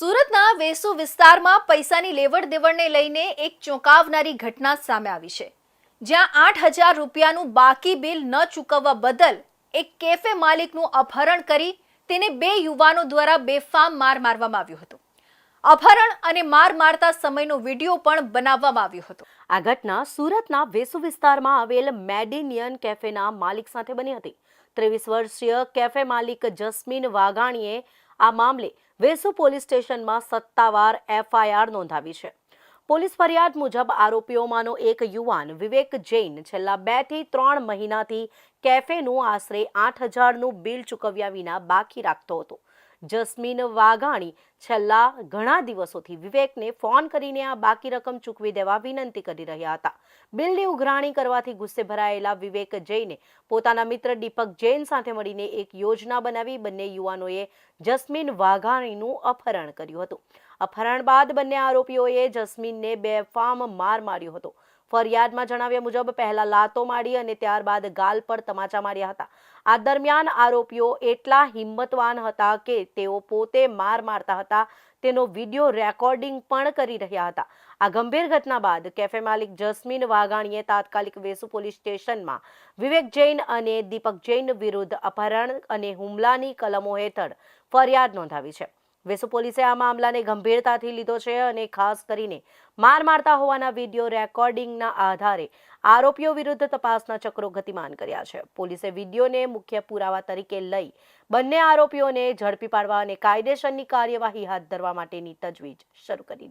સુરતના વેસુ વિસ્તારમાં પૈસાની લેવડ દેવડને લઈને એક ચોંકાવનારી ઘટના સામે આવી છે. જ્યાં આઠ હજાર રૂપિયાનું બાકી બિલ ન ચૂકવવા બદલ એક કેફે માલિકનું અપહરણ કરી તેને બે યુવાનો દ્વારા બેફામ માર મારવામાં આવ્યો હતો. અપહરણ અને માર મારતા સમયનો વીડિયો પણ બનાવવામાં આવ્યો હતો. આ ઘટના સુરતના વેસુ વિસ્તારમાં આવેલ મેડિનિયન કેફેના માલિક સાથે બની હતી. ત્રેવીસ વર્ષીય કેફે માલિક જસ્મીન વાઘાણીએ આ મામલે વેસુ પોલીસ સ્ટેશનમાં સત્તાવાર એફઆઈઆર નોંધાવી છે. પોલીસ ફરિયાદ મુજબ આરોપીઓમાંનો એક યુવાન વિવેક જૈન છેલ્લા બેથી ત્રણ મહિનાથી કેફેનું આશરે આઠ હજારનું બિલ ચૂકવ્યા વિના બાકી રાખતો હતો. જસ્મીન વાઘાણી છેલ્લા ઘણા દિવસોથી વિવેકને ફોન કરીને આ બાકી રકમ ચૂકવી દેવા વિનંતી કરી રહ્યા હતા. બિલની ઉઘરાણી કરવાથી ગુસ્સે ભરાયેલા વિવેક જૈને પોતાના મિત્ર દીપક જૈન સાથે મળીને એક યોજના બનાવી બંને યુવાનોએ જસ્મીન વાઘાણીનું અપહરણ કર્યું હતું. અપહરણ બાદ બંને આરોપીઓએ જસ્મીનને બેફામ માર માર્યો હતો. ફરિયાદમાં જણાવ્યા મુજબ પહેલા લાતો મારી અને ત્યારબાદ ગાલ પર તમાચા માર્યા હતા. આ દરમિયાન આરોપીઓ એટલા હિંમતવાન હતા કે તેઓ પોતે માર મારતા હતા. તેનો વીડિયો રેકોર્ડિંગ પણ કરી રહ્યા હતા. આ ગંભીર ઘટના બાદ કેફે માલિક જસ્મીન વાઘાણીએ તાત્કાલિક વેસુ પોલીસ સ્ટેશનમાં વિવેક જૈન અને દીપક જૈન વિરુદ્ધ અપહરણ અને હુમલાની કલમો હેઠળ ફરિયાદ નોંધાવી છે. વેસુ પોલીસે આ મામલાને ગંભીરતાથી લીધો છે અને ખાસ કરીને માર મારતા હોવાના વીડિયો રેકોર્ડિંગના આધારે આરોપીઓ વિરુદ્ધ તપાસના ચક્રો ગતિમાન કર્યા છે. પોલીસે વિડીયોને મુખ્ય પુરાવા તરીકે લઈ બંને આરોપીઓને ઝડપી પાડવા અને કાયદેસરની કાર્યવાહી હાથ ધરવા માટેની તજવીજ શરૂ કરી દીધી.